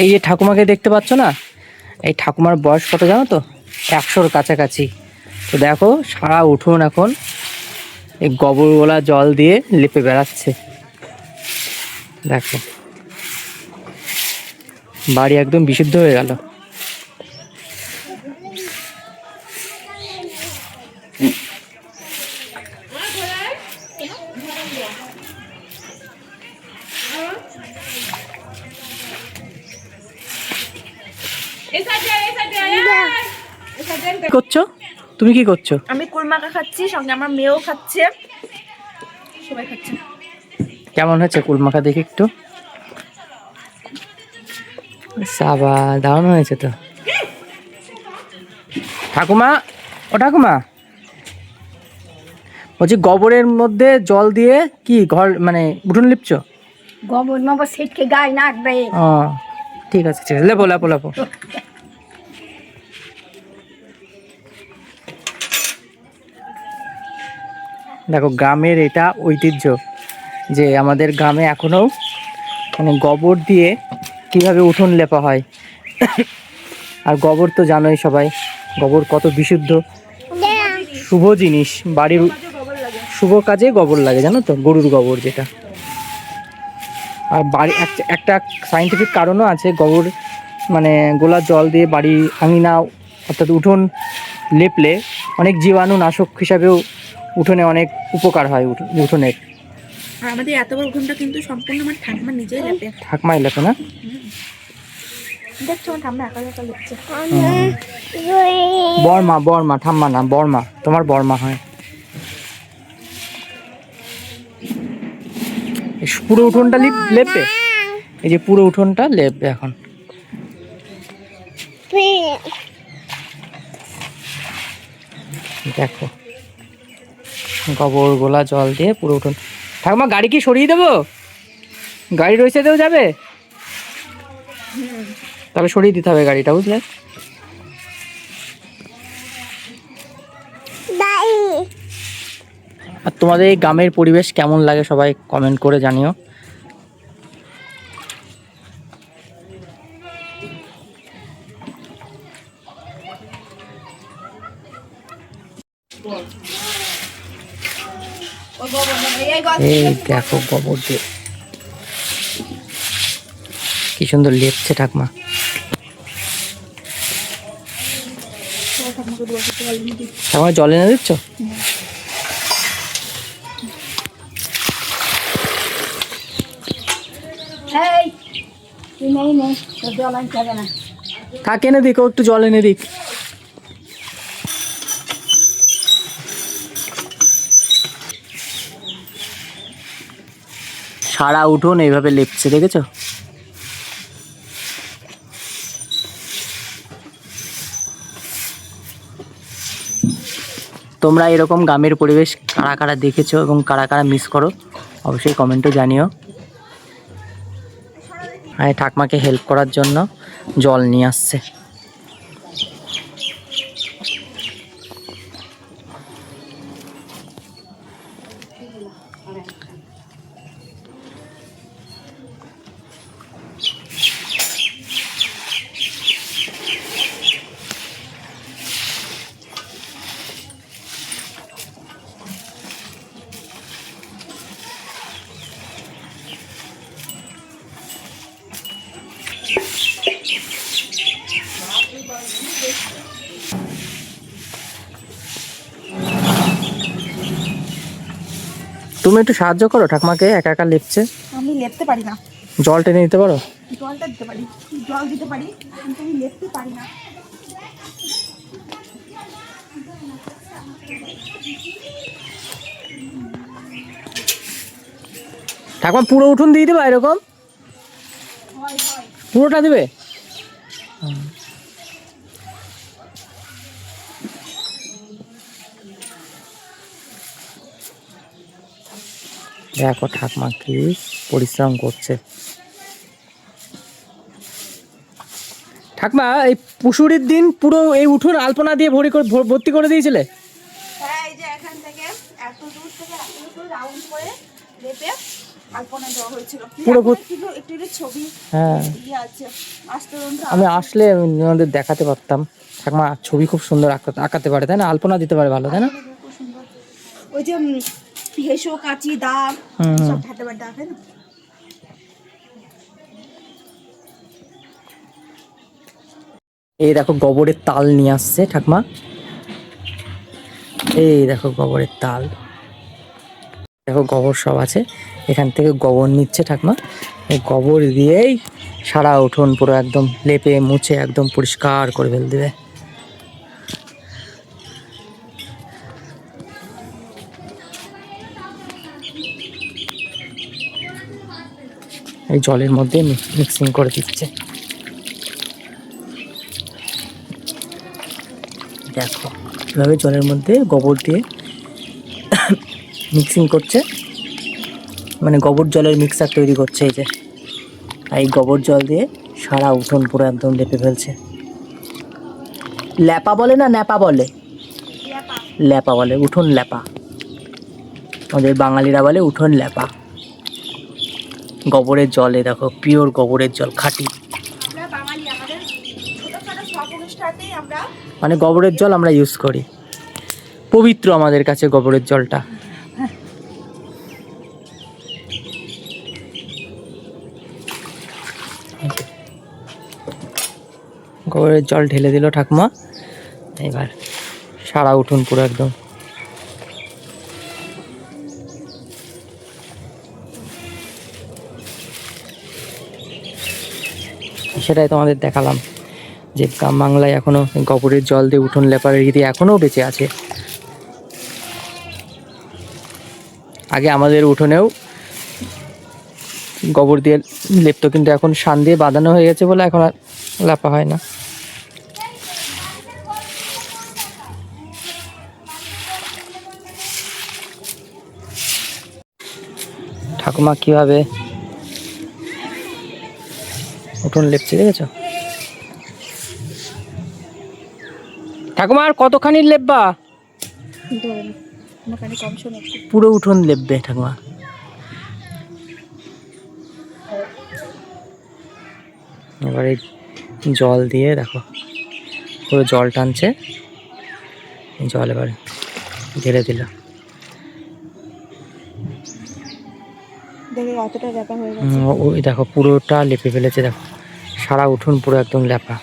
এই যে ঠাকুমাকে দেখতে পাচ্ছ না? এই ঠাকুমার বয়স কত জানো তো? একশোর কাছাকাছি। তো দেখো, সারা উঠুন এখন এই গোবরগোলা জল দিয়ে লেপে বেড়াচ্ছে। দেখো, বাড়ি একদম বিশুদ্ধ হয়ে গেল কি করছ তুমি কি করছ? আমি কুলমাকা খাচ্ছি সঙ্গে আমার মেয়েও খাচ্ছে। সবাই খাচ্ছে। কেমন হচ্ছে কুলমাখা দেখি একটু? সাবা দারুণ হয়েছে তো। ঠাকুমা ও ঠাকুমা। বলছি গোবরের মধ্যে জল দিয়ে কি ঘর মানে উঠোন লিপছো? গোবর মবর সেটকে গায়ে নাকবে। ও ঠিক আছে ঠিক আছে। লেপো লেপো লেপো। দেখো, গ্রামের এটা ঐতিহ্য যে আমাদের গ্রামে এখনও মানে গোবর দিয়ে কীভাবে উঠোন লেপা হয়। আর গোবর তো জানোই সবাই, গোবর কত বিশুদ্ধ। শুভ জিনিস, বাড়ির শুভ কাজে গোবর লাগে, জানো তো, গরুর গোবর যেটা। আর বাড়ি, এক- একটা সাইন্টিফিক কারণও আছে, গোবর মানে গোলা জল দিয়ে বাড়ি আঙিনা অর্থাৎ উঠোন লেপলে অনেক জীবাণু নাশক হিসাবেও উঠোনে অনেক উপকার হয় উঠো- উঠোনের। আর আমাদের এত বড় উঠোনটা কিন্তু সম্পূর্ণ আমার ঠাকুমা নিজেই লেপে। ঠাকমাই লেপে না? দেখছ ঠাম্মা একা একা লেপছে। বর্মা বর্মা ঠাম্মা না বর্মা। তোমার বর্মা হয়। এই পুরো উঠোনটা লিপ লেপে? এই যে পুরো উঠোনটা লেপবে এখন। দেখো। গোবর গোলা জল দিয়ে পুরো উঠোন। ঠাকুমা গাড়ি কি সরিয়ে দেবো? গাড়ি রয়েছে দেও যাবে? তাহলে সরিয়ে দিতে হবে গাড়িটা বুঝলে? আর তোমাদের এই গ্রামের পরিবেশ কেমন লাগে সবাই কমেন্ট করে জানিও। এই দেখো গোবর দিয়ে। কি সুন্দর লেপছে ঠাকমা। ঠাকমা জল এনে দিচ্ছ? থাক এনে দিক? ও একটু জল এনে দিক। সারা উঠোন এইভাবে লেপছে, দেখেছ? তোমরা এরকম গ্রামের পরিবেশ কারা কারা দেখেছ এবং কারা কারা মিস করো, অবশ্যই কমেন্টে জানিও। এই ঠাকমাকে হেল্প করার জন্য জল নিয়ে আসছে। তুমি একটু সাহায্য করো ঠাকমাকে একা একা লেপছে। আমি লেপতে পারি না। জল টেনে নিতে পারো? জলটা দিতে পারি। জল দিতে পারি। কিন্তু আমি লেপতে পারি না। ঠাকমা পুরো উঠোন দিয়ে দেবা এরকম? পুরোটা দেবে? দেখো ঠাকমা কি পরিশ্রম করছে। ঠাকমা এই পুষুরির দিন পুরো এই উঠোন আলপনা দিয়ে ভরি করে ভর- ভর্তি করে দিয়েছিলে? হ্যাঁ এই যে এখান থেকে এত দূর থেকে এত রাউন্ড করে লেপে আলপনা দেওয়া হয়েছিল। পুরো একটু একটু একটু ছবি হ্যাঁ। ইয়ে আছে। আমি আসলে আমাদের দেখাতে পারতাম। ঠাকুমা ছবি খুব সুন্দর আঁকা- আঁকাতে পারে তাই না? আলপনা দিতে পারে ভালো তাই না? ওই যে হেসো কাচি দা। সব হাতে না? এই দেখো গোবরের তাল নিয়ে আসছে ঠাকমা। এই দেখো গোবরের তাল। দেখো গোবর সব আছে। এখান থেকে গোবর নিচ্ছে ঠাকমা। এই গোবর দিয়েই সারা উঠোন পুরো একদম লেপে মুছে একদম পরিষ্কার করে ফেল দেবে। এই জলের মধ্যে মিক্সিং করে দিচ্ছে। দেখো এভাবে জলের মধ্যে গোবর দিয়ে মিক্সিং করছে। মানে গোবর জলের মিক্সার তৈরি করছে এই যে। আর এই গোবর জল দিয়ে সারা উঠোন পুরো একদম লেপে ফেলছে। ল্যাপা বলে না ন্যাপা বলে? ল্যাপা বলে উঠোন ল্যাপা। আমাদের বাঙালিরা বলে উঠোন ল্যাপা। গোবরের জলে দেখো পিওর গোবরের জল খাঁটি। মানে গোবরের জল আমরা ইউজ করি। পবিত্র আমাদের কাছে গোবরের জলটা। গোবরের জল ঢেলে দিল ঠাকুমা। এবার সারা উঠুন পুরো একদম। সেটাই তোমাদের দেখালাম যে গ্রাম বাংলায় এখনও গোবরের জল দিয়ে উঠোন লেপার রীতি এখনও বেঁচে আছে। আগে আমাদের উঠোনেও গোবর দিয়ে লেপতো, কিন্তু এখন শান দিয়ে বাঁধানো হয়ে গেছে বলে এখন আর লেপা হয় না। ঠাকুমা কীভাবে উঠোন লেপছে দেখেছ? ঠাকুমা আর কতখানি লেপবা? পুরো উঠোন লেপবে ঠাকুমা। এবারে জল দিয়ে দেখো পুরো জল টানছে। জল এবার ঢেলে দিল। ওই দেখো পুরোটা লেপে ফেলেছে দেখো। সারা উঠোন পুরো একদম লেপা।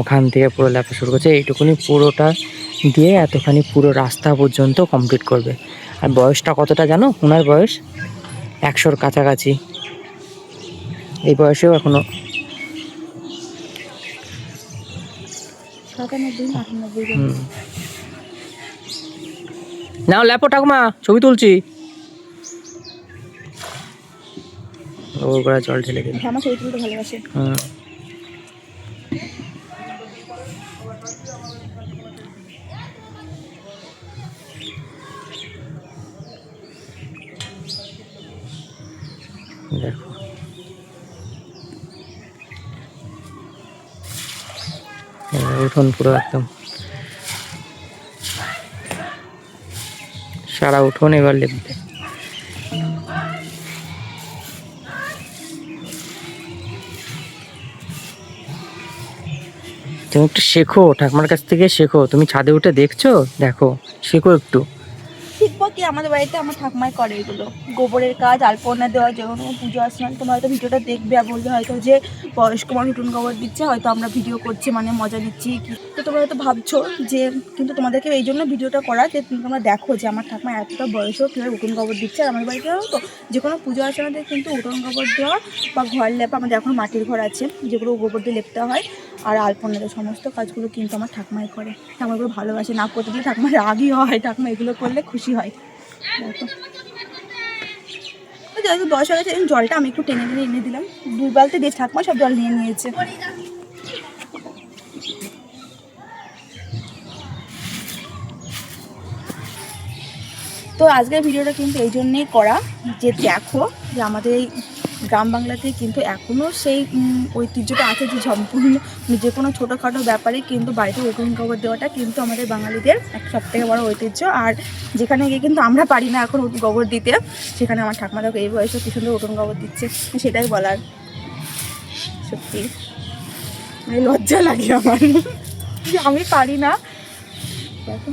ওখান থেকে পুরো লেপা শুরু করছে। এইটুকুনি পুরোটা দিয়ে এতখানি পুরো রাস্তা পর্যন্ত কমপ্লিট করবে। আর বয়সটা কতটা জানো? ওনার বয়স একশোর কাছাকাছি। এই বয়সেও এখনও সাতানব্বই না আটানব্বই জন। নাও ল্যাপো ঠাকুমা ছবি তুলছি। ওর জল ঢেলে দিল। আমার ছবি তুলতে ভালোবাসে। হুম। উঠোন পুরো একদম। সারা উঠোন এবার লেপতে তুমি একটু শেখো, ঠাকুমার কাছ থেকে শেখো। তুমি ছাদে উঠে দেখছ? দেখো, শেখো একটু। শিখব কি? আমাদের বাড়িতে আমার ঠাকুমাই করে এগুলো। গোবরের কাজ, আলপনা দেওয়া, যে কোনো পুজো আসলে তোমরা হয়তো ভিডিওটা দেখবে আর বলবে হয়তো যে বয়স্ক মানুষ উঠুন গোবর দিচ্ছে, হয়তো আমরা ভিডিও করছি মানে মজা নিচ্ছি, কি? তো তোমরা হয়তো ভাবছ যে, কিন্তু তোমাদেরকে এই জন্য ভিডিওটা করা যে তোমরা দেখো যে আমার ঠাকুমা এতটা বয়সও কীভাবে উঠুন গোবর দিচ্ছে আর আমাদের বাড়িতে তো যে কোনো পুজো আর্চনাতে কিন্তু উঠোন গোবর দেওয়া বা ঘর লেপা আমাদের এখন মাটির ঘর আছে, যেগুলো গোবর দিয়ে লেপতে হয়। আর আলপনা দেওয়া সমস্ত কাজগুলো কিন্তু আমার ঠাকুমাই করে। ঠাকুমাগুলো ভালোবাসে, না করতে দিলে ঠাকুমার রাগই হয়, ঠাকুমা এগুলো করলে খুশি হয়। যেহেতু দশ হয়ে গেছে জলটা আমি একটু টেনে টেনে এনে দিলাম। দুই দিয়ে ঠাকুমা সব জল নিয়ে নিয়েছে। তো আজকের ভিডিওটা কিন্তু এই জন্যেই করা যে দেখো যে আমাদের এই গ্রাম বাংলাতে কিন্তু এখনও সেই ঐতিহ্যটা আছে যে সম্পূর্ণ মানে যে কোনো ছোটোখাটো ব্যাপারে কিন্তু বাড়িতে উঠোন খবর দেওয়াটা কিন্তু আমাদের বাঙালিদের এক সব থেকে বড় ঐতিহ্য। আর যেখানে গিয়ে কিন্তু আমরা পারি না এখন কবর দিতে, সেখানে আমার ঠাকুমা দেখো এই বয়সে কি সুন্দর উঠোন কবর দিচ্ছে, সেটাই বলার। সত্যি। মানে লজ্জা লাগে আমার। আমি পারি না। দেখো।